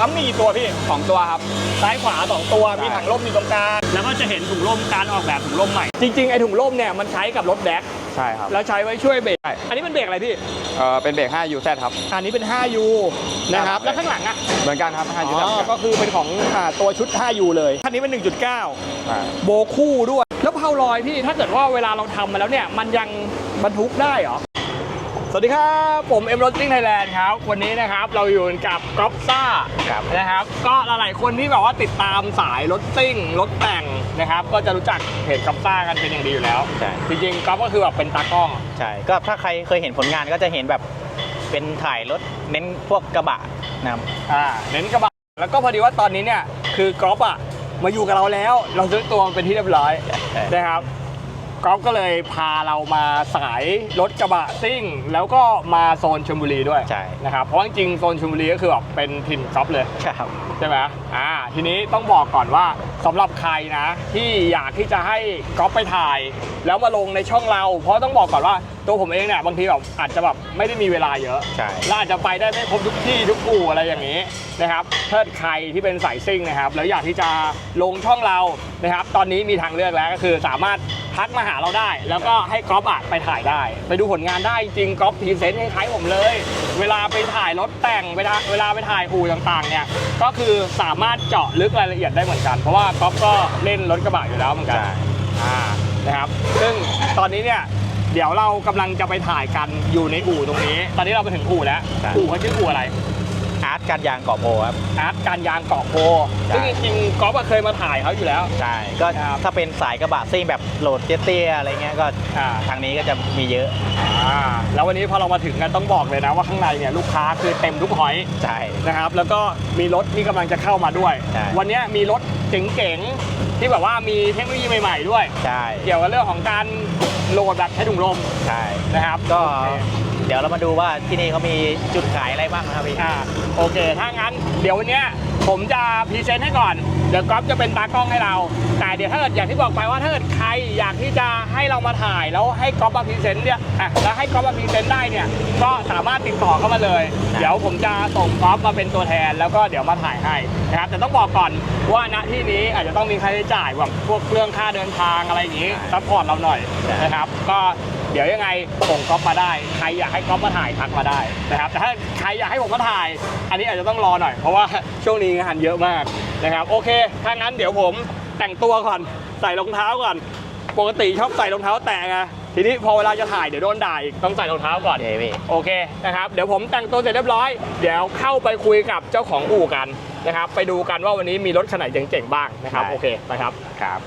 ปั๊มมีกี่ตัวพี่ สองตัวครับ ซ้ายขวาสองตัวใช่มีถังร่มอยู่ตรงกลาง แล้วก็จะเห็นถุงร่มการออกแบบถุงร่มใหม่ จริง ๆ ไอ้ถุงร่มเนี่ยมันใช้กับรถแดกใช่ครับแล้วใช้ไว้ช่วยเบรกใช่อันนี้เป็นเบรกอะไรพี่ เออเป็นเบรก 5U Z ครับ อันนี้เป็น 5U นะครับครับแล้วข้างหลังอะ เหมือนกันครับ 5U อ๋ Z อก็คือเป็นของอ่าตัวชุด 5U เลยคันนี้เป็น 1.9ใช่โบคู่ด้วย แล้วเพาลอยพี่ ถ้าเกิดว่าเวลาเราทำมาแล้วเนี่ย มันยังบรรทุกได้เหรอ สวัสดีครับ ผมเอ็มรถซิ่งไทยแลนด์ครับ วันนี้นะครับเราอยู่กับก๊อฟซ่าครับนะครับ ก็หลายๆคนที่แบบว่าติดตามสายรถซิ่งรถแต่งนะครับ ก็จะรู้จักเพจก๊อฟซ่ากันเป็นอย่างดีอยู่แล้วใช่ จริงๆก๊อฟก็คือแบบเป็นตากล้อง ใช่ ก็ถ้าใครเคยเห็นผลงานก็จะเห็นแบบเป็นถ่ายรถเน้นพวกกระบะนะครับ อ่าเน้นกระบะแล้วก็พอดีว่าตอนนี้เนี่ยคือกอล์ฟอะมาอยู่กับเราแล้ว เราซื้อตัวมันเป็นที่เรียบร้อยใช่ นะครับ กอล์ฟก็เลยพาเรามาสายรถกระบะซิ่ง แล้วก็มาโซนชลบุรีด้วยใช่ นะครับเพราะจริงๆโซนชลบุรีก็คือแบบเป็นถิ่นกอล์ฟเลย ครับ ใช่ไหมอ่า ทีนี้ต้องบอกก่อนว่าสำหรับใครนะ ที่อยากที่จะให้กอล์ฟไปถ่าย แล้วมาลงในช่องเรา เพราะต้องบอกก่อนว่าตัวผมเองเนี่ยบางทีแบบอาจจะแบบไม่ได้มีเวลาเยอะใช่ และอาจจะไปได้ไม่ครบทุกที่ทุกอู่อะไรอย่างนี้นะครับถ้าใครที่เป็นสายซิ่งนะครับ แล้วอยากที่จะลงช่องเรานะครับ ตอนนี้มีทางเลือกแล้วก็คือสามารถ ทักมาหาเราได้ แล้วก็ให้ก๊อฟอะไปถ่ายได้ ไปดูผลงานได้จริงก๊อฟพรีเซนต์คล้ายๆผมเลย เวลาไปถ่ายรถแต่งเวลาเวลาไปถ่ายอู่ต่างๆเนี่ยก็คือสามารถเจาะลึกรายละเอียดได้เหมือนกัน เพราะว่าก๊อฟก็เล่นรถกระบะอยู่แล้วเหมือนกันใช่อ่านะครับซึ่งตอนนี้เนี่ยเดี๋ยวเรากำลังจะไปถ่ายกันอยู่ในอู่ตรงนี้ ตอนนี้เราไปถึงอู่แล้วใช่อู่เขาชื่ออู่อะไรอาร์ต การยางเกาะโพครับ อาร์ตการยางเกาะโพใช่ ซึ่งจริงๆก๊อฟอะเคยมาถ่ายเขาอยู่แล้ว ใช่ก็ครับ ถ้าเป็นสายกระบะซิ่งแบบโหลดเตี้ยๆอะไรเงี้ยก็อ่าทางนี้ก็จะมีเยอะอ่าแล้ววันนี้พอเรามาถึงกันต้องบอกเลยนะว่าข้างในเนี่ยลูกค้าคือเต็มทุกหอยใช่ นะครับแล้วก็มีรถที่กำลังจะเข้ามาด้วย ใช่ วันนี้มีรถเจ๋งๆที่แบบว่ามีเทคโนโลยีใหม่ ๆ ด้วย ใช่เกี่ยวกับเรื่องของการโหลดแบบใช้ถุงลมใช่นะครับก็โอเค เดี๋ยวเรามาดูว่าที่นี่เขามีจุดขายอะไรบ้างนะครับพี่ อ่าโอเค ถ้างั้น เดี๋ยววันเนี้ยผมจะพรีเซนต์ให้ก่อน เดี๋ยวก๊อฟจะเป็นตากล้องให้เรา แต่เดี๋ยวถ้าเกิดอย่างที่บอกไปว่าถ้าเกิดใครอยากที่จะให้เรามาถ่ายแล้วให้ก๊อฟมาพรีเซนต์เนี่ยอะแล้วให้ก๊อฟมาพรีเซนต์ได้เนี่ย ก็สามารถติดต่อเข้ามาเลย เดี๋ยวผมจะส่งก๊อฟมาเป็นตัวแทน แล้วก็เดี๋ยวมาถ่ายให้นะครับแต่ต้องบอกก่อนว่าณที่นี้อาจจะต้องมีค่าใช้จ่ายแบบพวกเรื่องค่าเดินทางอะไรอย่างนี้ซัพพอร์ตเราหน่อยใช่นะครับ ก็ เดี๋ยวยังไงส่งก๊อฟมาได้ ใครอยากให้ก๊อฟมาถ่ายทักมาได้นะครับแต่ถ้าใครอยากให้ผมมาถ่าย อันนี้อาจจะต้องรอหน่อยเพราะว่าช่วงนี้งานเยอะมากนะครับโอเคถ้างั้นเดี๋ยวผมแต่งตัวก่อนใส่รองเท้าก่อน ปกติชอบใส่รองเท้าแตะไงทีนี้พอเวลาจะถ่ายเดี๋ยวโดนด่าอีกต้องใส่รองเท้าก่อนโอเคพี่โอเคนะครับเดี๋ยวผมแต่งตัวเสร็จเรียบร้อย เดี๋ยวเข้าไปคุยกับเจ้าของอู่กันนะครับ ไปดูกันว่าวันนี้มีรถคันไหนเจ๋งๆบ้างนะครับได้โอเคไปครับครับ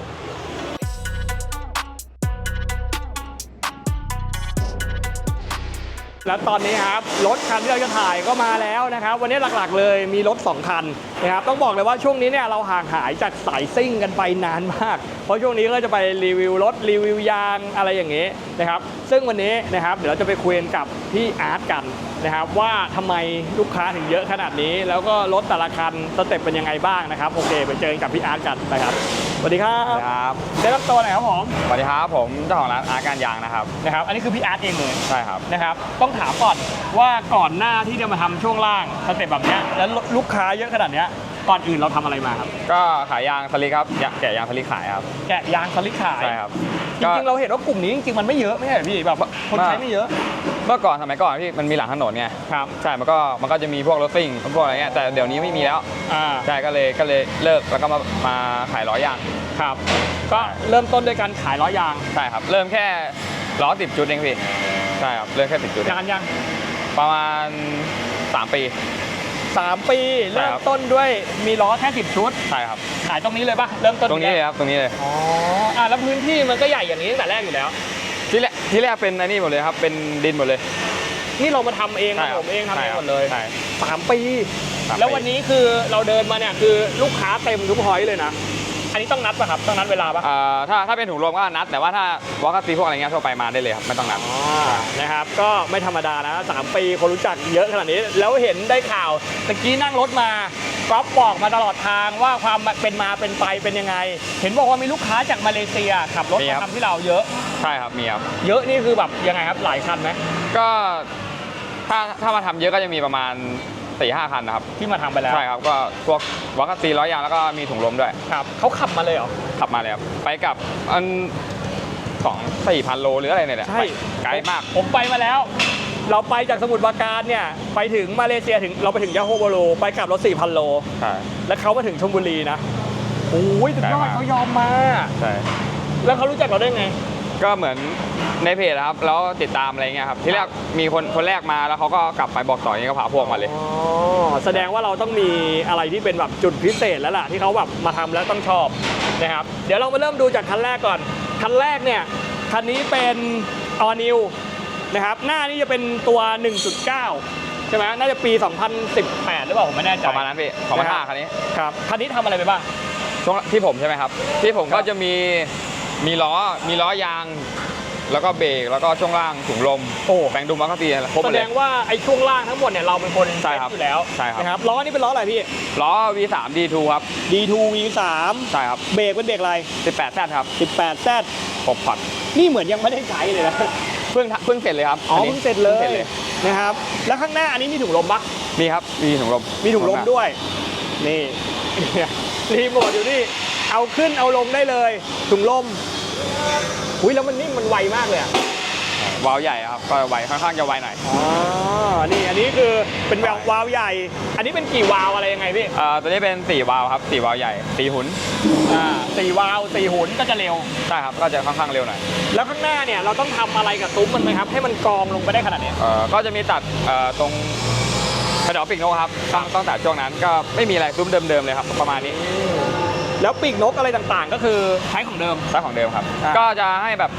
แล้วตอนนี้ครับรถคันที่เราจะถ่ายก็มาแล้วนะครับ วันนี้หลักๆเลยมีรถ 2 คันนะครับต้องบอกเลยว่าช่วงนี้เนี่ยเราห่างหายจากสายซิ่งกันไปนานมาก เพราะช่วงนี้ก็จะไปรีวิวรถรีวิวยางอะไรอย่างเงี้นะครับซึ่งวันนี้นะครับเดี๋ยวเราจะไปคุยกันกับพี่อาร์ตกัน นะครับว่าทำไมลูกค้าถึงเยอะขนาดนี้ แล้วก็รถแต่ละคันสเต็ปเป็นยังไงบ้างนะครับ โอเคไปเจอกันกับพี่อาร์ตกันนะครับสวัสดีครับครับได้รับตัวหน่อยครับผมสวัสดีครับผมเจ้าของร้านอาร์ตการยางนะครับนะครับ อันนี้คือพี่อาร์ตเองเลยใช่ครับนะครับ ต้องถามก่อนว่าก่อนหน้าที่จะมาทำช่วงล่างสเต็ปแบบเนี้ยแล้วลูกค้าเยอะขนาดเนี้ยก่อนอื่นเราทำอะไรมาครับ ก็ขายยางสลิกครับยางแกะยางสลิกขายครับ แกะยางสลิกขายใช่ครับจริงๆเราเห็นว่ากลุ่มนี้จริงๆมันไม่เยอะไม่ใช่เหรอพี่แบบคนใช้ไม่เยอะ เมื่อก่อนสมัยก่อนพี่มันมีหลังถนนไงครับ ใช่มันก็มันก็จะมีพวกรถซิ่งพวกอะไรเงี้ยแต่เดี๋ยวนี้ไม่มีแล้วอ่าใช่ก็เลยก็เลยเลิกแล้วก็มามาขายล้อยางครับ ก็เริ่มต้นด้วยการขายล้อยางใช่ครับเริ่มแค่ล้อติดจุดเองพี่ใช่ครับเริ่มแค่ติดจุดเองนานยังประมาณ 3 ปีสามปีใช่เริ่คมรับต้นด้วยมีล้อแค่สิบชุดใช่ครับขายตรงนี้เลยปะเริ่มต้นตรงนี้เลยครับตรงนี้เลยอ๋ออ่าแล้วพื้นที่มันก็ใหญ่อย่างนี้ตั้งแต่แรกอยู่แล้ว ที่แรกที่แรกเป็นอันนี้หมดเลยครับ เป็นดินหมดเลย นี่เรามาทำเองใช่คผรับมเองทำเองใช่ครับหมดเลยใช่สามปี สามปีแล้ววันนี้คือเราเดินมาเนี่ยคือลูกค้าเต็มทุกพอยต์เลยนะ อันนี้ต้องนัดป่ะครับ ต้องนัดเวลาป่ะอ่าถ้าถ้าเป็นถุงรวมก็นัด แต่ว่าถ้าวอลกตีพวกอะไรเงี้ยทั่วไปมาได้เลยครับไม่ต้องนัด อ่านะครับ ก็ไม่ธรรมดานะสามปีคนรู้จักเยอะขนาดนี้ แล้วเห็นได้ข่าวตะกี้นั่งรถมาก๊อฟบอกมาตลอดทางว่าความเป็นมาเป็นไปเป็นยังไง เห็นบอกว่ามีลูกค้าจากมาเลเซียขับรถมีมาครับทำที่เราเยอะ ใช่ครับมีครับเยอะนี่คือแบบยังไงครับหลายคันไหมก็ถ้าถ้ามาทำเยอะก็จะมีประมาณ สี่ห้าคันนะครับ ที่มาทำไปแล้วใช่ครับก็พวกวัคซีนร้อยยางแล้วก็มีถุงลมด้วยครับเขาขับมาเลยเหรอ ขับมาเลยครับไปกับอันสองสี่พันโลหรืออะไรเนี่ยแหละใช่ ไปไกลมาก ผมไปมาแล้ว เราไปจากสมุทรปราการเนี่ยไปถึงมาเลเซียถึงเราไปถึงยาโฮโบโลไปกลับรถ4,000โล ใช่ แล้วเขามาถึงชลบุรีนะโอ้ยสุดยอดไกลมากเขายอมมา ใช่ แล้วเขารู้จักเราได้ไง ก็เหมือนในเพจนะครับ แล้วติดตามอะไรเงี้ยครับ ที่แรกมีคนคนแรกมาแล้วเขาก็กลับไปบอกต่ออย่างนี้ก็พาพวกมาเลย อ๋อแสดงว่าเราต้องมีอะไรที่เป็นแบบจุดพิเศษแล้วล่ะที่เขาแบบมาทำแล้วต้องชอบนะครับ เดี๋ยวเรามาเริ่มดูจากคันแรกก่อน คันแรกเนี่ย คันนี้เป็น all new นะครับ หน้านี่จะเป็นตัว 1.9 ใช่ไหมน่าจะปี 2018 หรือเปล่าผมไม่แน่ใจ ประมาณนั้นพี่สองพันห้านะครับคันนี้ ครับ คันนี้ทำอะไรไปบ้าง ช่วงที่ผมใช่ไหมครับ ที่ผมครัก็บจะมี มีล้อมีล้อยาง แล้วก็เบรกแล้วก็ช่วงล่างถุงลมโอ้แบงดุมวัคซีนครบหมแสดดเลยงว่าไอ้ช่วงล่างทั้งหมดเนี่ยเราเป็นคนใช่ครับเซ็ตอยู่แล้วใช่ครับ นะครับล้อนี่เป็นล้ออะไรพี่ ล้อ V3 D2 ครับ D2 V3 ใช่ครับเบรกเป็นเบรกอะไร 18แซดครับ18 Z หกพอดนี่เหมือนยังไม่ได้ใช้เลยนะเพิ่งเพิ่งเสร็จเลยครับอ๋ออันนี้เพิ่งเสร็จเลยพิ่งเลยนะครับแล้วข้างหน้าอันนี้มีถุงลมปะมีครับมีถุงลมมีถุงลมด้วย นี่ รีโมทอยู่นี่ เอาขึ้นเอาลงได้เลยถุงลมอุ้ยแล้วมันนิ่มมันไวมากเลยอะวาล์วใหญ่ครับก็ไวค่อนข้างจะไวหน่อยอ๋อนี่อันนี้คือเป็นแวววาล์วใหญ่ อันนี้เป็นกี่วาล์วอะไรยังไงพี่อ่าตัวนี้เป็น4วาล์วครับ4วาล์วใหญ่4หุนอ่าสี่วาล์วสี่หุนก็จะเร็วใช่ครับก็จะค่อนข้างเร็วหน่อยแล้วข้างหน้าเนี่ยเราต้องทำอะไรกับซุ้มมันไหมครับ ให้มันกรองลงไปได้ขนาดนี้เอ่อก็จะมีตัดเอ่อตรงกระดอกปีกนกครับตั้งตั้งแต่ช่วงนั้นก็ไม่มีอะไรซุ้มเดิมๆเลยครับประมาณนี้ แล้วปีกนกอะไรต่างๆ ก็คือใช้ของเดิมใช้ของเดิมครับ อ่า ก็จะให้แบบ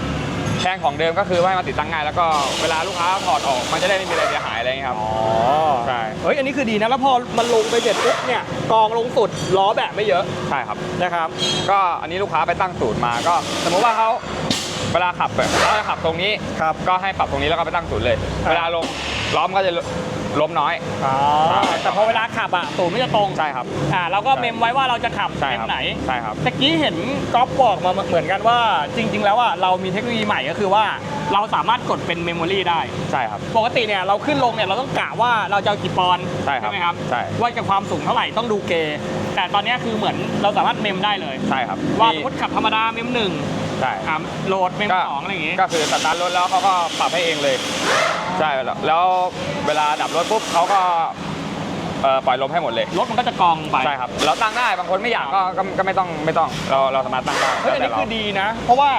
แทงของเดิมก็คือให้มันติดตั้งง่ายแล้วก็เวลาลูกค้าถอดออกมันจะได้ไม่มีอะไรเสียหายอะไรอย่างเงี้ยครับอ๋อใช่ เฮ้ยอันนี้คือดีนะแล้วพอมันลงไปเสร็จปุ๊บเนี่ยกองลงสุดล้อแบบไม่เยอะใช่ครับ นะครับ ก็อันนี้ลูกค้าไปตั้งสูตรมาก็ สมมติว่าเขา เวลาขับแบบเขาจะขับตรงนี้ ครับก็ให้ปรับตรงนี้แล้วก็ไปตั้งศูนย์เลย ครับ เวลาลงล้อมก็จะล้มน้อยอ๋อแต่พอเวลาขับอะตูดไม่จะตรงใช่ครับ อ่าเราก็ใช่เมมไว้ว่าเราจะขับใช่เมครัมไหน ใช่ครับ ตะกี้เห็นก๊อฟบอกมาเหมือนกันว่าจริง ๆ แล้วอะเรามีเทคโนโลยีใหม่ก็คือว่าเราสามารถกดเป็นเมมโมรีได้ ใช่ครับ ปกติเนี่ยเราขึ้นลงเนี่ยเราต้องกะว่าเราจะเอากี่ปอนด์ใช่ครับไหมครับใช่ ว่าจะความสูงเท่าไหร่ต้องดูเกย์แต่ตอนเนี้ยคือเหมือนเราสามารถเมมได้เลย ใช่ครับว่าสมีมมติขับธรรมดาเมมหนึ่ง ใช่ อ่าโหลดเมมก็สองอะไรอย่างงี้ ก็คือสตาร์ทรถแล้วเขาก็ปรับให้เองเลย ใช่แล้วแล้วเวลาดับรถปุ๊บเขาก็เอ่อปล่อยลมให้หมดเลย รถมันก็จะกองไปใช่ครับ เราตั้งได้บางคนไม่อยากก็ก็ก็ไม่ต้องไม่ต้องเราเราสามารถตั้งได้เฮ้ยอันแต่นี้เราคือดีนะ เพราะว่า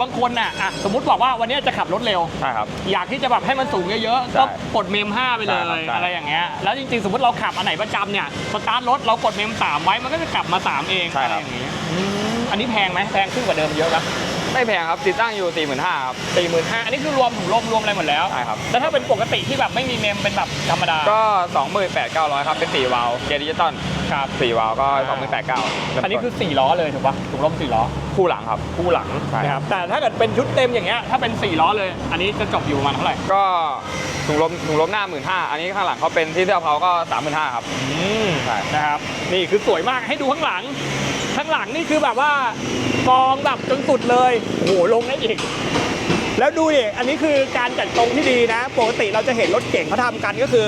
บางคนน่ะอะสมมติบอกว่าวันนี้จะขับรถเร็ว ใช่ครับ อยากที่จะแบบให้มันสูงเยอะๆใช่ก็กดเมม 5 ไปเลใช่ครับย ใช่ อะไรอย่างเงี้ย แล้วจริงๆ สมมติเราขับอันไหนประจำเนี่ยสตาร์ทรถเรากดเมม 3 ไว้ มันก็จะกลับมา 3 เองใช่อะไรครับอย่างงี้อืมอันนี้แพงไหมแพงขึ้นกว่าเดิมเยอะนะ ไม่แพงครับติดตั้งอยู่ 4 5 0 0 0ครับ สี่หมื่นห้าอันนี้คือรวมถุงลมรวมอะไรหมดแล้วใช่ครับ แล้วถ้าเป็นปกติที่แบบไม่มีเมมเป็นแบบธรรมดาก็ 28,900 ครับ เป็น 4 วาล์วเกียร์ดิจิตอลครับ4วาล์วก็อ่า28,900อันนี้คือ4ล้อเลยถูกปะถุงลม4ล้อคู่หลังครับ คู่หลังใช่นะครับแต่ถ้าเกิดเป็นชุดเต็มอย่างเงี้ยถ้าเป็น4ล้อเลย อันนี้จะจบอยู่ประมาณเท่าไหร่ก็ถุงลมถุงลมหน้า 15,000อันนี้ข้างหลังเขาเป็นที่เสื้อเขาก็ 35,000ครับ อืมใช่ นะครับนี่คือสวยมากให้ดูข้างหลัง ข้างหลังนี่คือแบบว่ากองแบบจนสุดเลยโอ้โหลงได้อีก แล้วดูดิอันนี้คือการจัดตรงที่ดีนะ ปกติเราจะเห็นรถเก่งเขาทำกันก็คือ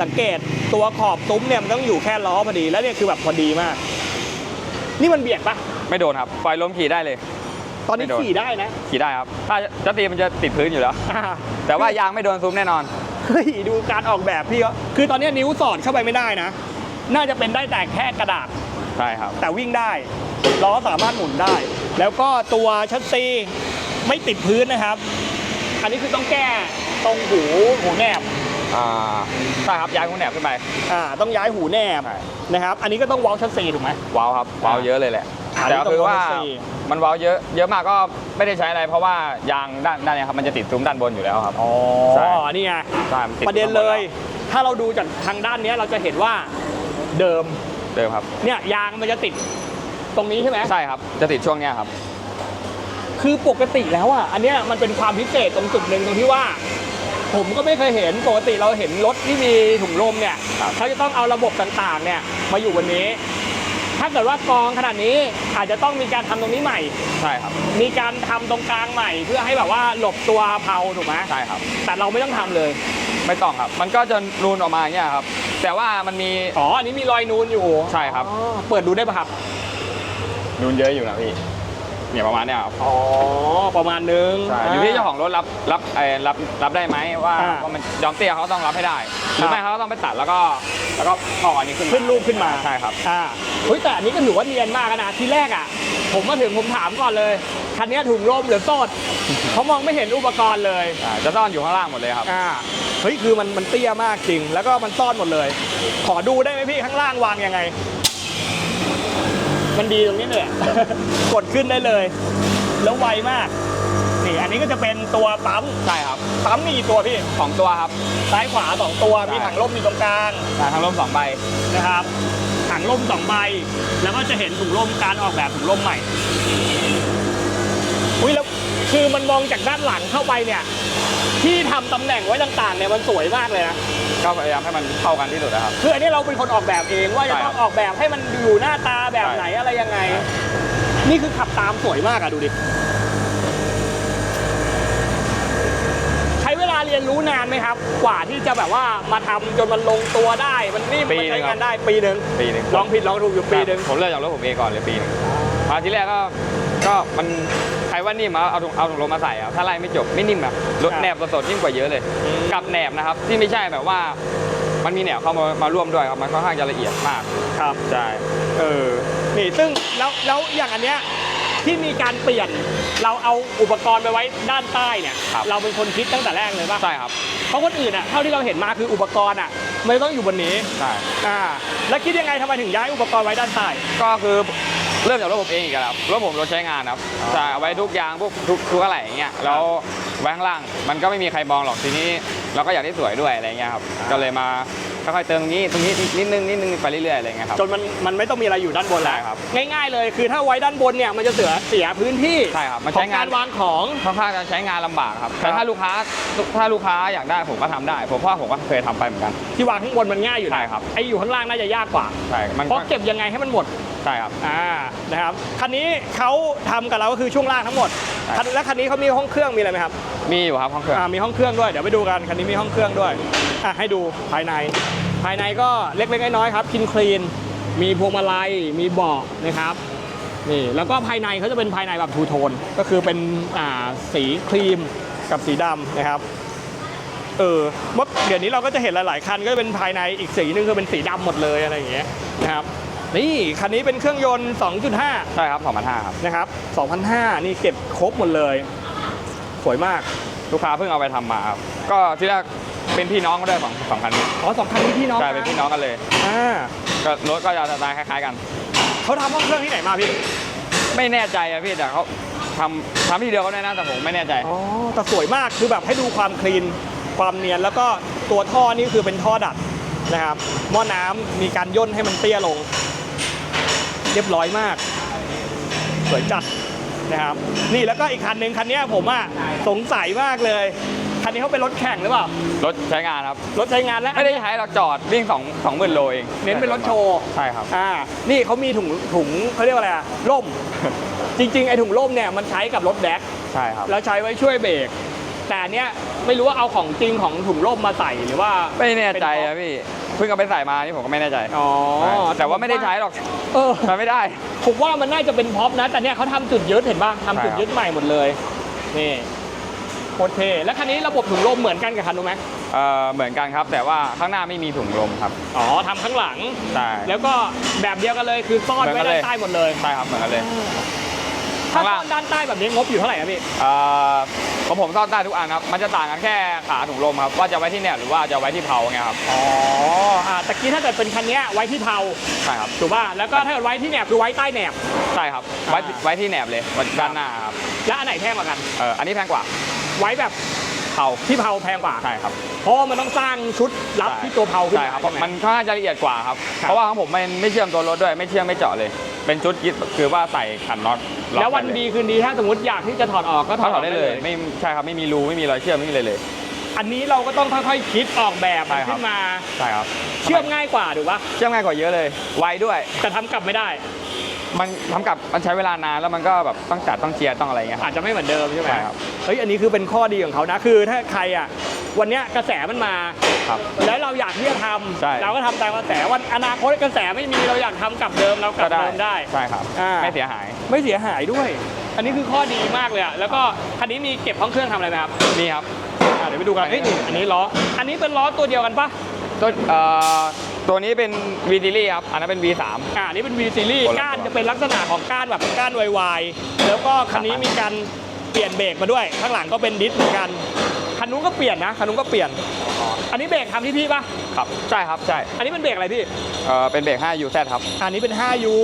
สังเกตตัวขอบซุ้มเนี่ยมันต้องอยู่แค่ล้อพอดี แล้วเนี่ยคือแบบพอดีมาก นี่มันเบียดปะไม่โดนครับปล่อยลมขี่ได้เลย ตอนนี้ไม่โดน ขี่ได้นะขี่ได้ครับ ถ้าจะตีมันจะติดพื้นอยู่แล้ว อ่าแต่ว่ายางไม่โดนซุ้มแน่นอน เฮ้ยดูการออกแบบพี่เขาคือตอนนี้นิ้วสอดเข้าไปไม่ได้นะ น่าจะเป็นได้แต่แค่กระดาษ ใช่ครับ แต่วิ่งได้ล้อสามารถหมุนได้ แล้วก็ตัวชัดซีไม่ติดพื้นนะครับ อันนี้คือต้องแก้ตรงหูหูแนบอ่าใช่ครับยางคุณแหนบขึ้นไปอ่าต้องย้ายหูแนบใช่นะครับ อันนี้ก็ต้องวอลชัดซีถูกไหมว้าวครับว้าวเยอะเลยแหละอ่าแต่ก็คือว่านี่ต้องมันว้าวเยอะ เยอะมากก็ไม่ได้ใช้อะไร เพราะว่ายางด้านด้านเนี้ครับมันจะติดซุ้มด้านบนอยู่แล้วครับ อ๋อใช่ นี่ไง ใช่มันติประเด็นเลย ถ้าเราดูจากทางด้านเนี้ยเราจะเห็นว่าเดิม เดิมครับ เนี่ยยางมันจะติดตรงนี้ใช่ไหมใช่ครับ จะติดช่วงเนี้ยครับ คือปกติแล้วอะอันเนี้ยมันเป็นความพิเศษตรงจุดหนึ่งตรงที่ว่า ผมก็ไม่เคยเห็นปกติเราเห็นรถที่มีถุงลมเนี่ยครับ เขาจะต้องเอาระบบต่างๆ เนี่ยมาอยู่บนนี้ ถ้าเกิดว่ากองขนาดนี้อาจจะต้องมีการทำตรงนี้ใหม่ ใช่ครับ มีการทำตรงกลางใหม่ เพื่อให้แบบว่าหลบตัวเพลาถูกไหมใช่ครับ แต่เราไม่ต้องทำเลย ไม่ต้องครับ มันก็จะนูนออกมาอย่างเงี้ยครับ แต่ว่ามันมีอ๋ออันนี้มีรอยนูนอยู่ใช่ครับ อ๋อเปิดดูได้ปะครับ นูนเยอะอยู่นะพี่เนี่ยประมาณเนี้ยครับอ๋อ ประมาณนึง ใช่อยู่ที่เจ้าของรถรับรับเอ่อรับรับได้ไหมว่าอ่า ว่ามันยอมเตี้ยเขาต้องรับให้ได้ หรือไม่เขาก็ต้องไปตัดแล้วก็ แล้วก็ออกอันนี้ขึ้นมาขึ้นรูปขึ้นมาใช่ครับ อ่าเฮ้ยแต่อันนี้ก็ถือว่าเนียนมากนะทีแรกอะ ผมมาถึงผมถามก่อนเลยคันนี้ถุงลมหรือโซด เขามองไม่เห็นอุปกรณ์เลย อ่าจะซ่อนอยู่ข้างล่างหมดเลยครับ อ่า เฮ้ยคือมันมันเตี้ยมากจริง แล้วก็มันซ่อนหมดเลย ขอดูได้ไหมพี่ข้างล่างวางยังไง มันดีตรงนี้เนี่ยกดขึ้นได้เลย แล้วไวมากนี่อันนี้ก็จะเป็นตัวปั๊มใช่ครับปั๊มมีกี่ตัวพี่สองตัวครับ ซ้ายขวาสองตัวใช่มีถังลมอยู่ตรงกลางอ่าทางลมสองใบนะครับถังลมสองใบ แล้วก็จะเห็นถุงลมการออกแบบถุงลมใหม่อุ้ยแล้ว คือมันมองจากด้านหลังเข้าไปเนี่ย ที่ทำตำแหน่งไว้ต่างๆเนี่ยมันสวยมากเลยนะก็พยายามให้มันเข้ากันที่สุดนะครับ คืออันนี้เราเป็นคนออกแบบเองว่าจะใช่ครัต้อบงออกแบบให้มันอยู่หน้าตาแบบใช่ไหนอะไรยังไงนี่คือขับตามสวยมากอะดูดิ ใช้เวลาเรียนรู้นานไหมครับ กว่าที่จะแบบว่ามาทำจนมันลงตัวได้ มันนี่มันใช้งานได้ปีหนึ่งปีหนึ่งลองผิดลองถูกอยู่ปีหนึ่งผมเริ่มจากรถผมเองก่อนเลยปีหนึงมาทีแรกก็ก็มันใคร ว่านิ่มเอาเอาถุงเอาถุงลมมาใส่อะถ้าไล่ไม่จบไม่นิ่มแบบรถครับแหนบสดๆยิ่งกว่าเยอะเลย อืม กับแหนบนะครับที่ไม่ใช่แบบว่า มันมีแหนบเข้ามามาร่วมด้วยครับมันค่อนข้างจะละเอียดมากครับใช่เออนี่ซึ่งแล้วแล้วอย่างอันเนี้ยที่มีการเปลี่ยนเราเอาอุปกรณ์ไปไว้ด้านใต้เนี่ยเราเป็นคนคิดตั้งแต่แรกเลยป่ะใช่ครับเพราะคนอื่นอะเท่าที่เราเห็นมาคืออุปกรณ์อะไม่ต้องอยู่บนนี้ใช่ อ่าแล้วคิดยังไงทำไมถึงย้ายอุปกรณ์ไว้ด้านใต้ ก็คือ เริ่มจากรถผมเองอีกแล้วครับรถผมรถใช้งานครับใช่เอาไว้ทุกยางพวกทุกทุกอะไรอย่างเงี้ยแล้วไว้ข้างล่างมันก็ไม่มีใครมองหรอกทีนี้ เราก็อยากได้สวยด้วยอะไรเงี้ยครับก็เลยมา ค่อยๆเติมตรงนี้ตรงนี้นิดนึงนิดนึงไปเรื่อยๆอะไรเงี้ยครับ จนมันมันไม่ต้องมีอะไรอยู่ด้านบนแล้วใช่ครับ ง่ายๆเลยคือถ้าไว้ด้านบนเนี่ยมันจะเสียเสียพื้นที่ใช่ครับมันขใช้องงาน การวางของ ค่อนข้างจะใช้งานลำบากครับครัแต่บถ้าลูกค้าถ้าลูกค้าอยากได้ผมก็ทำได้ ผมเพราะว่าผมก็เคยทำไปเหมือนกัน ที่วางข้างบนมันง่ายอยู่นะใช่ครับ ไอ้อยู่ข้างล่างน่าจะยากกว่าใช่ มันเพก็ราะเก็บยังไงให้มันหมด ใช่ครับ อ่านะครับคันนี้เขาทำกับเราก็คือช่วงล่างทั้งหมดใช่ คันแล้วคันนี้เขามีห้องเครื่องมีอะไรไหมครับมีอยู่ครับห้องเครื่องอ่ามีห้องเครื่องด้วยเดี๋ยวไปดูกันคันนี้มีห้องเครื่องด้วยอะให้ดูภายใน ภายในก็เล็กๆน้อยๆครับคินคลีนมีพวงมาลัยมีเบาะนะครับนี่แล้วก็ภายในเขาจะเป็นภายในแบบทูโทนก็คือเป็นอ่าสีครีมกับสีดำนะครับเออเมื่อเดี๋ยวนี้เราก็จะเห็นหลาย ๆ คันก็จะเป็นภายในอีกสีหนึงคือเป็นสีดำหมดเลยอะไรอย่างเงี้ยนะครับ นี่คันนี้เป็นเครื่องยนต์ 2.5 ใช่ครับ2,500ครับนะครับ2,500นี่เก็บครบหมดเลย สวยมาก ลูกค้าเพิ่งเอาไปทำมาครับ ก็ที่แรกเป็นพี่น้องกันด้วยสองสองคันนี้อ๋อสองคันนี้พี่น้องใช่เป็นพี่น้องกันเลย อ่าก็รถก็จะสไตล์คล้ายๆกัน เขาทำห้องเครื่องที่ไหนมาพี่ไม่แน่ใจอะพี่แต่เขาทำทำที่เดียวกันแน่นะแต่ผมไม่แน่ใจ อ๋อแต่สวยมากคือแบบให้ดูความคลีนความเนียนแล้วก็ตัวท่อนี่คือเป็นท่อดัดนะครับหม้อน้ำมีการย่นให้มันเตี้ยลง เรียบร้อยมาก สวยจัดนะครับ นี่แล้วก็อีกคันหนึ่งคันเนี้ยผมอะสงสัยมากเลย คันนี้เขาเป็นรถแข่งหรือเปล่า รถใช้งานครับ รถใช้งานและไม่ได้ใช้เราจอดวิ่งสองสองหมื่นโลเอง เน้นเป็นรถโชว์ ใช่ครับ อ่า นี่เขามีถุงถุงเขาเรียกว่าอะไรอะร่ม จริง ๆ ไอ้ถุงร่มเนี่ยมันใช้กับรถแดกใช่ครับ แล้วใช้ไว้ช่วยเบรก แต่อันเนี้ยไม่รู้ว่าเอาของจริงของถุงร่มมาใส่หรือว่า ไม่แน่ใจอะพี่เพิ่งเอาไปใส่มานี่ผมก็ไม่แน่ใจอ๋อใช่แต่ว่าไม่ได้ใช้หรอกเออใช้ไม่ได้ผมว่ามันน่าจะเป็นพ็อปนะ แต่เนี้ยเขาทำจุดยึดเห็นป่ะทำจุดใช่ครับยึดใหม่หมดเลยนี่โคตรเท่แล้วคันนี้ระบบถุงลมเหมือนกันกับคันนู้นไหมเอ่อเหมือนกันครับ แต่ว่าข้างหน้าไม่มีถุงลมครับอ๋อทำข้างหลังใช่แล้วก็แบบเดียวกันเลยคือซ่อนเหมืไว้อนกันเลด้ายนใต้หมดเลยใช่ครับเหมือนกันเลย ถ้าข้างซ่ล่างอนด้านใต้แบบนี้งบอยู่เท่าไหร่ครับพี่ เอ่อของผมซ่อนใต้ทุกอันครับมันจะต่างกันแค่ขาถุงลมครับว่าจะไว้ที่แหนบหรือว่าจะไว้ที่เพลาไงครับอ๋ออ่าตะกี้ถ้าเกิดเป็นคันเนี้ยไว้ที่เผาใช่ครับถูกป่ะ แล้วก็ถ้าเกิดไว้ที่แหนบคือไว้ใต้แหนบ ใช่ครับไว้อ่า ไว้ที่แหนบเลยไว้ด้านหน้าครับแล้วอันไหนแพงกว่ากัน เอออันนี้แพงกว่าไว้แบบเพลาที่เผาแพงกว่า ใช่ครับ เพราะว่ามันต้องสร้างชุดรับใช่ ที่ตัวเผาขึ้นใช่มาครับใช่ไหมมันค่อนข้างจะละเอียดกว่าครับครับ เพราะว่าของผมมันไม่เชื่อมตัวรถด้วยไม่เชื่อมไม่เจาะเลย เป็นชุดยึดคือว่าใส่ขันน็อตล็อกแล้ววันไเยดีคืนดีถ้าสมมติอยากที่จะถอดออกก็ถเขาอดถอดได้เลย ไม่ใช่ครับไม่มีรูไม่มีรอยเชื่อมไม่มีอะไรเลย อันนี้เราก็ต้องค่อยๆคิดออกแบบมันใช่ครับขึ้นมาใช่ครับ เชื่อมง่ายกว่าถูกปะเชื่อมง่ายกว่าเยอะเลย ไวด้วย แต่ทำกลับไม่ได้ มันทำกับมันใช้เวลานานแล้วมันก็แบบต้องจัดต้องเจียร์ต้องอะไรเงี้ยครับ อาจจะไม่เหมือนเดิมใช่ไหมใช่ครับเฮ้ยอันนี้คือเป็นข้อดีของเขานะคือถ้าใครอะวันเนี้ยกระแสมันมา ครับ แล้วเราอยากที่จะทใช่ำเราก็ทำตามกระแสวันอนาคตกระแสไม่มีเราอยากทำกลับเดิมเรากลับเดิมได้ ใช่ครับ อ่า ไม่เสียหายไม่เสียหายด้วย อันนี้คือข้อดีมากเลยอะแล้วก็คันนี้มีเก็บห้องเครื่องทำอะไรไหมครับนี่ครับ อะเดี๋ยวไปดูกันเอ้ยนี่อันนี้ล้ออันนี้เป็นล้อตัวเดียวกันปะ ตัวเอ่อ ตัวนี้เป็น V d ีครับ อันนั้นเป็น V3 อ่าอันนี้เป็น V Series คนละตัวก้านจะเป็นลักษณะของก้านแบบก้านวายๆแล้วก็คันนี้มีการเปลี่ยนเบรกมาด้วย ข้างหลังก็เป็นดิสเหมือนกัน คันนู้นก็เปลี่ยนนะคันนู้นก็เปลี่ยน อันนี้เบรกทำที่พี่ปะครับ ใช่ครับ ใช่ อันนี้เป็นเบรกอะไรพี่ เอ่อ เป็นเบรก 5U Z ครับ อันนี้เป็น 5U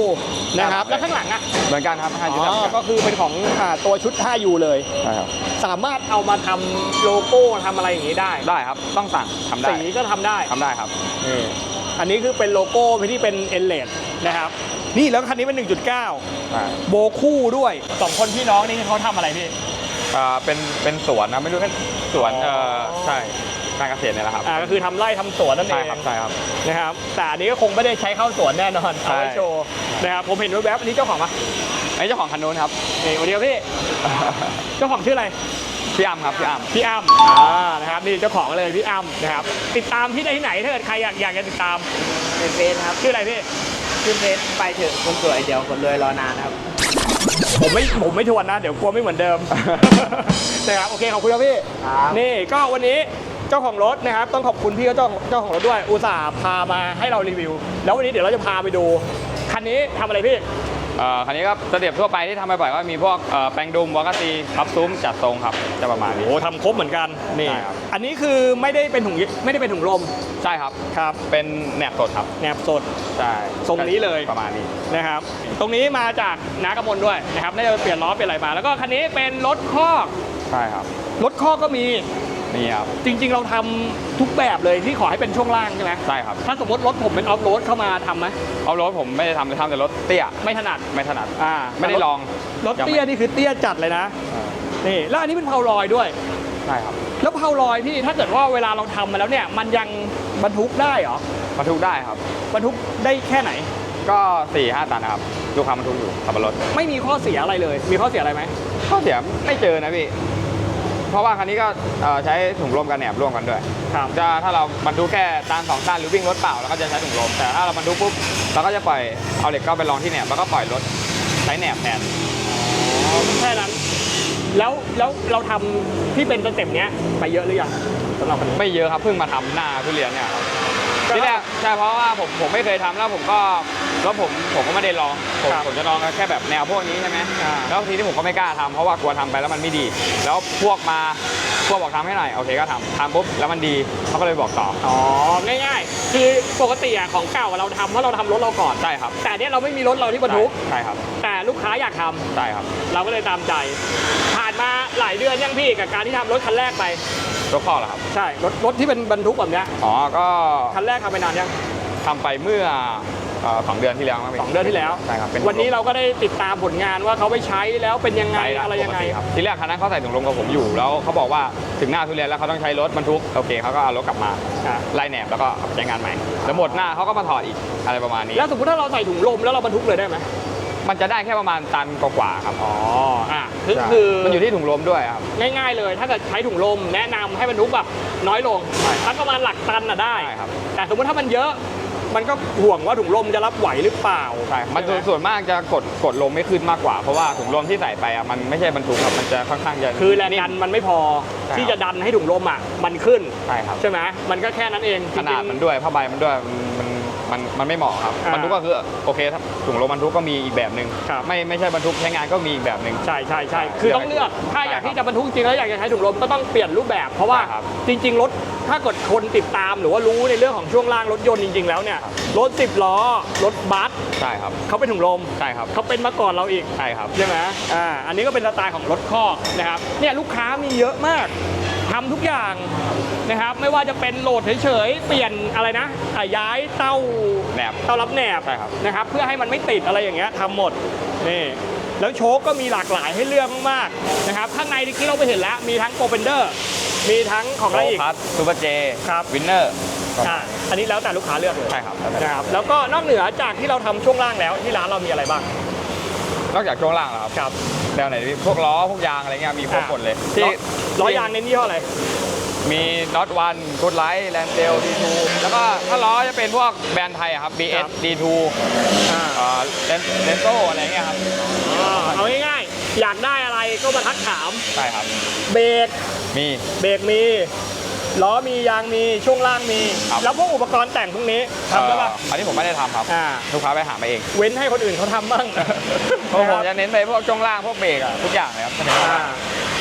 นะครับ แล้วข้างหลังอะเหมือนกันครับ 5U อ๋ Z อก็คือเป็นของอ่าตัวชุด 5U เลย ใช่ครับ สามารถเอามาทำโลโก้ทำอะไรอย่างนี้ได้ ได้ครับ ต้องสั่งทำได้ สีก็ทำได้ทำได้ครับนี่ อันนี้คือเป็นโลโก้ที่เป็นเอเลดนะครับ นี่แล้วคันนี้เป็น1.9 โบคู่ด้วยสองคนพี่น้องนี่เขาทำอะไรพี่เอ่อเป็นเป็นสวนนะไม่รู้แค่สวนอ๋อเอ่อใช่การเกษตรเนี่ยแหละครับอ่าก็คือทำไร่ทำสวนนั่นเอใช่งครับใช่ครับ นะครับแต่อันนี้ก็คงไม่ได้ใช้เข้าสวนแน่นอนเอาไว้ใช่ โชว์นะครับผมเห็นแวบๆอันนี้เจ้าของปะ ไอ้เจ้าของคันนู้นครับนี่วันนี้พี่ เจ้าของชื่ออะไร พี่อ้ำครับพี่อ้ำพี่อ้ำอ่านะครับนี่เจ้าของเลยพี่อ้ำนะครับ ติดตามพี่ได้ที่ไหนถ้าเกิดใครอยากอยากจะติดตามเป็นเฟซครับชื่ออะไรพี่ ขึ้นเฟซไปเถอะคนสวยเดี๋ยวคนรวยรอนานครับ ผมไม่ผมไม่ทวนนะ เดี๋ยวกลัวไม่เหมือนเดิม นะครับโอเคขอบคุณครับพี่ ครับ นี่ก็วันนี้เจ้าของรถนะครับ ต้องขอบคุณพี่เจ้าเจ้าของรถด้วยอุตส่าห์พามาให้เรารีวิว แล้ววันนี้เดี๋ยวเราจะพาไปดูคันนี้ทำอะไรพี่เอ่อ คันนี้ก็สเต็ปทั่วไปที่ทำบ่อยๆก็มีพวกเอ่อแปลงดุมวากาซีพับซุ้มจัดทรงครับจะประมาณนี้ โอ้ทำครบเหมือนกันนี่ใช่ครับ อันนี้คือไม่ได้เป็นถุงยึดไม่ได้เป็นถุงลมใช่ครับ ครับเป็นแหนบสดครับแนบสด ใช่ทรงนี้เลย ประมาณนี้ นะครับ ตรงนี้มาจากนากระมลด้วยนะครับน่าจะเปลี่ยนล้อเปลี่ยนอะไรมาแล้วก็คันนี้เป็นรถคอก ใช่ครับ รถคอกก็มี นี่ครับ จริง ๆ เราทำทุกแบบเลยที่ขอให้เป็นช่วงล่างใช่ไหมใช่ครับถ้าสมมติรถผมเป็นออฟโรดเข้ามาทำไหมเอารถผมไม่ได้ทำเลยทำแต่รถเตี้ย ไม่ถนัดไม่ถนัด อ่าไม่ได้ลองรถเตี้ยนี่คือเตี้ยจัดเลยนะอ่านี่แล้วอันนี้เป็นเพาลอยด้วย ใช่ครับแล้วเพาลอยพี่ถ้าเกิดว่าเวลาเราทำมาแล้วเนี่ย มันยังบรรทุกได้เหรอบรรทุกได้ครับ บรรทุกได้แค่ไหน ก็4ี่ห้าตันนะครับลูกค้าบรรทุกอยู่ขับรถไม่มีข้อเสียอะไรเลย มีข้อเสียอะไรไหมข้อเสียไม่เจอนะพี่ เพราะว่าคันนี้ก็เอ่อใช้ถุงลมกันแหนบร่วมกันด้วยครับ จะถ้าเราบรรทุกแค่ตามสองตันหรือวิ่งรถเปล่าเราก็จะใช้ถุงลมแต่ถ้าเราบรรทุกปุ๊บเราก็จะปล่อยเอาเหล็กเข้าไปรองที่แหนบแล้วก็ปล่อยรถใช้แหนบแทนแค่นั้น แล้วแล้วเราทำที่เป็นสเต็ปเนี้ยไปเยอะหรือยังสำหรับคันนี้ ไม่เยอะครับเพิ่งมาทำหน้าทุเรียนเนี่ยครับก็ ที่แรกใช่เพราะว่าผมผมไม่เคยทำแล้วผมก็ แล้วผมผมก็ไม่ได้ลองผมครับผมจะลองแค่แบบแนวพวกนี้ใช่ไหมอ่า แล้วทีนี้ผมก็ไม่กล้าทำเพราะว่ากลัวทำไปแล้วมันไม่ดี แล้วพวกมาพวกบอกทำให้หน่อยโอเคก็ทำทำปุ๊บแล้วมันดีเขาก็เลยบอกต่ออ๋อง่ายๆ คือปกติอะของเก่าเราทำเพราะเราทำรถเราก่อน ใช่ครับแต่เนี้ยเราไม่มีรถเราที่บรรทุก ใช่ครับแต่ลูกค้าอยากทำใช่ครับเราก็เลยตามใจ ผ่านมาหลายเดือนยังพี่กับการที่ทำรถคันแรกไป รถข้อเหรอครับใช่รถรถที่เป็นบรรทุกแบบเนี้ยอ๋อก็คันแรกทำไปนานยังทำไปเมื่อ เอ่อสองเดือนที่แล้วครับพี่ สองเดือนที่แล้ว ใช่ครับเป็น วันนี้เราก็ได้ติดตามผลงานว่าเขาไปใช้แล้วเป็นยังไงใช้แล้วอะไรยังไงปกติครับที่แรกคันนั้นเขาใส่ถุงลมกับผมอยู่แล้วเขาบอกว่าถึงหน้าทุเรียนแล้วเขาต้องใช้รถบรรทุกโอเคเขาก็เอารถกลับมาอะ ไล่แหนบแล้วก็ใช้งานใหม่แล้วหมดหน้าเขาก็มาถอดอีกอะไรประมาณนี้แล้วสมมติถ้าเราใส่ถุงลมแล้วเราบรรทุกเลยได้ไหมมันจะได้แค่ประมาณตันกว่าๆครับอ๋ออะคือใช่คือมันอยู่ที่ถุงลมด้วยครับ ง่ายๆเลย ถ้าเกิดใช้ถุงลมแนะนำให้บรรทุกแบบน้อยลงใช่สักประมาณหลักตันน่ะได้ ใช่ครับ แต่สมมติถ้ามันเยอะ มันก็ห่วงว่าถุงลมจะรับไหวหรือเปล่าใช่มันใช่ไหส่วนมากจะกดกดลมไม่ขึ้นมากกว่า เพราะว่าถุงลมที่ใส่ไปอะมันไม่ใช่บรรทุกครับมันจะค่อนข้างจะคือแรงดันมันไม่พอใช่ที่จะดันให้ถุงลมอะมันขึ้นใช่ครับใช่ไหมมันก็แค่นั้นเองขนาดจริงๆมันด้วยผ้าใบมันด้วยมัน มันมันไม่เหมาะครับอ่าบรรทุกก็คือโอเคถ้าถุงลมบรรทุกก็มีอีกแบบหนึ่งครับ ไม่ไม่ใช่บรรทุกใช้งานก็มีอีกแบบหนึ่ง ใช่ใช่ใช่คือต้องเลือกถ้าอยากใช่ครับที่จะบรรทุกจริงแล้วอยากจะใช้ถุงลมก็ต้องเปลี่ยนรูปแบบ เพราะว่าใช่ครับจริง ๆ รถถ้าเกิดคนติดตามหรือว่ารู้ในเรื่องของช่วงล่างรถยนต์จริง ๆ แล้วเนี่ยรถ10ล้อรถบัสใช่ครับเขาเป็นถุงลมใช่ครับเขาเป็นมาก่อนเราอีกใช่ครับ ใช่ไหมอ่าอันนี้ก็เป็นสไตล์ของรถคอกนะครับเนี่ยลูกค้ามีเยอะมาก ทำทุกอย่างนะครับ ไม่ว่าจะเป็นโหลดเฉยๆ เปลี่ยนอะไรนะอะย้ายเต้าแหนบเต้ารับแหนบใช่ครับนะครับ เพื่อให้มันไม่ติดอะไรอย่างเงี้ยทำหมดนี่แล้วโชคก็มีหลากหลายให้เลือกมากๆนะครับข้างในเมื่อกี้เราไปเห็นแล้วมีทั้งโปรเ e นเดอร์มีทั้งของอะไรอีกพัทซูเปอร์เจครับวินเนอร์อ่าอันนี้แล้วแต่ลูกค้าเลือกเลยใช่ครับนะครับ แล้วก็นอกเหนือจากที่เราทำช่วงล่างแล้วที่ร้านเรามีอะไรบ้าง นอกจากช่วงล่างแล้วครับครับแนวไหนที่พวกล้อพวกยางอะไรเงี้ยมีครบหมดเลยที่ที่ล้อยางเน้นยี่ห้ออะไร มีน็อตวันกูดไลท์แลนเดลดีทูแล้วก็ถ้าล้อจะเป็นพวกแบรนด์ไทยอะครับค BS รับ D2 อ่าเอ่อเลนโซอะไรเงี้ยครับอ่าเอาง่ายๆ อยากได้อะไรก็มาทักถาม ใช่ครับ เบรกมีเบรกมี ล้อมียางมีช่วงล่างมี ครับ แล้วพวกอุปกรณ์แต่งพวกนี้ทำได้ปะ เอ่ออันนี้ผมไม่ได้ทำครับอ่า ลูกค้าไปหามาเองเว้นให้คนอื่นเขาทำบ้างเพราะผมนะคจะรับเน้นไปพวกช่วงล่างพวกเบรกอะทุกอย่างเลยครับอ่า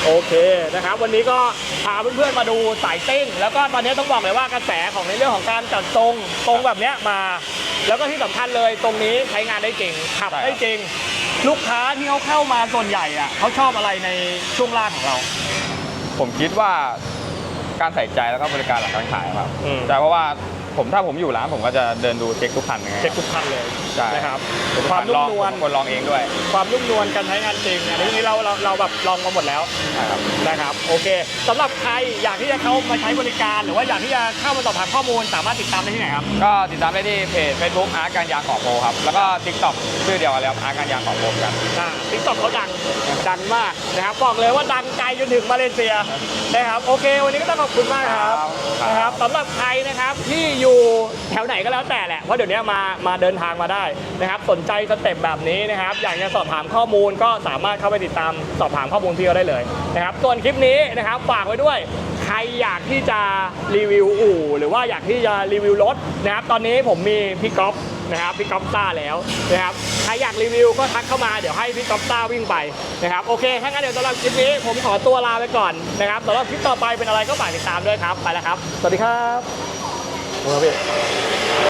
โอเคนะครับ วันนี้ก็พาเพื่อนๆมาดูสายติ้งแล้วก็ตอนนี้ต้องบอกเลยว่ากระแสของในเรื่องของการจัดทรงตรงแบบเนี้ยมา แล้วก็ที่สำคัญเลยตรงนี้ใช้งานได้จริงขับได้จริง ลูกค้าที่เขาเข้ามาส่วนใหญ่อะเขาชอบอะไรในช่วงล่างของเรา ผมคิดว่า การใส่ใจแล้วก็บริการหลังการขายครับอืมแต่เพราะว่า ผมถ้าผมอยู่ร้านผมก็จะเดินดูเช็คทุกคันยังไงเช็คทุกคันเลยใช่นะครับทุกความนุ่ลมองนวลผมคนลองเองด้วย ความนุ่มนวลการใช้งานจริงอันนี้เราเราเราแบบลองมาหมดแล้วนะครับนะครับโอเคสำหรับใครอยากที่จะเข้ามาใช้บริการ หรือว่าอยากที่จะเข้ามาสอบถามข้อมูล สามารถติดตามได้ที่ไหนครับก็ติดตามได้ที่เพจ Facebook อาร์ตการยางของโพครับแล้วก็ TikTok ชื่อเดียวกันเลยครับอาร์ตการยางของโพกันทิกตอกเขาดังดังมากนะครับบอกเลยว่าดังไกลจนถึงมาเลเซียนะครับโอเค วันนี้ก็ต้องขอบคุณมากครับครับนะครับสำหรับใครนะครับที่อยู่แถวไหนก็แล้วแต่แหละเพราะเดี๋ยวนี้มามาเดินทางมาได้นะครับ สนใจสเต็ปแบบนี้นะครับ อยากจะสอบถามข้อมูลก็สามารถเข้าไปติดตามสอบถามข้อมูลพี่เขาได้เลยนะครับส่วนคลิปนี้นะครับฝากไว้ด้วยใครอยากที่จะรีวิวอู่หรือว่าอยากที่จะรีวิวรถนะครับ ตอนนี้ผมมีพี่ก๊อฟนะครับพี่ก๊อฟซ่าแล้วนะครับใครอยากรีวิวก็ทักเข้ามาเดี๋ยวให้พี่ก๊อฟซ่าวิ่งไปนะครับโอเคถ้างั้นเดี๋ยวสำหรับคลิปนี้ผมขอตัวลาไปก่อนนะครับสำหรับคลิปต่อไปเป็นอะไรก็ฝากติดตามด้วยครับไปแล้วครับ สวัสดีครับ ওভাবে